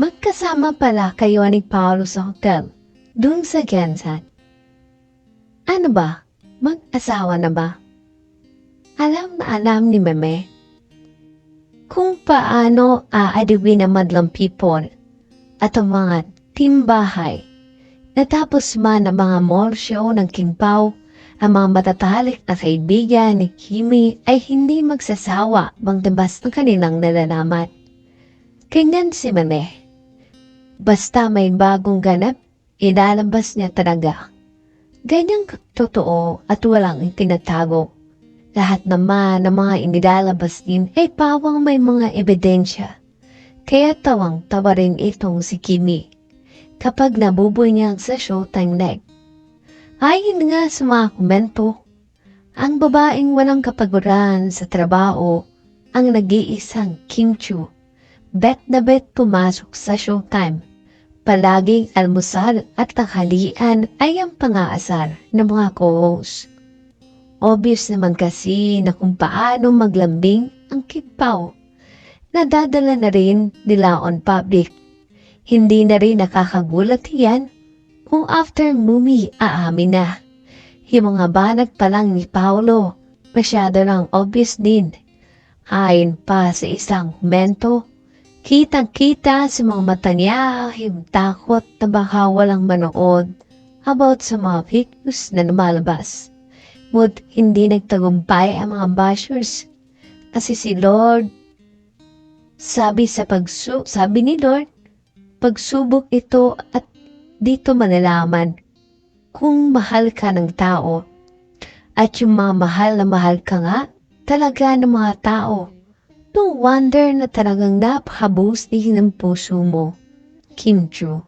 Magkasama pala kayo ni Paolo sa hotel, dun sa Gensan. Ano ba? Mag-asawa na ba? Alam na alam ni Meme kung paano aadiwin ang madlang people at ang mga timbahay. Natapos man ang mga mall show ng King Pao, ang mga matatalik na kaibigan ni Kimi ay hindi magsasawa magdabas ng kanilang nalalaman. Ganyan si Meme. Basta may bagong ganap, ilalabas niya talaga. Ganyang totoo at walang itinatago. Lahat naman ng mga inilalabas din ay pawang may mga ebidensya. Kaya tawang-tawa rin itong si Kimi kapag nabuboy niya sa showtime night. Ayon nga sa mga komento, ang babaeng walang kapaguran sa trabaho ang nag-iisang Kim Chu. Bet na bet pumasok sa showtime. Palaging almusal at tanghalian ay ang pangaasar ng mga co-host. Obvious naman kasi na kung paano maglambing ang kipaw. Nadadala na rin nila on public. Hindi na rin nakakagulat yan kung after movie aamin na. Yung mga banat pa lang ni Paolo, masyado lang obvious din. Ayon pa sa isang komento, kitang-kita sa mga mata niya yung takot na baka walang manood about sa mga videos na lumalabas. Ngunit hindi nagtagumpay ang mga bashers kasi si Lord sabi sa pagsu sabi ni Lord pagsubok ito at dito malalaman kung mahal ka ng tao at yung mga mahal na mahal ka nga talaga ng mga tao. No wonder na talagang napaka-boosting ng puso mo. Kim Chu.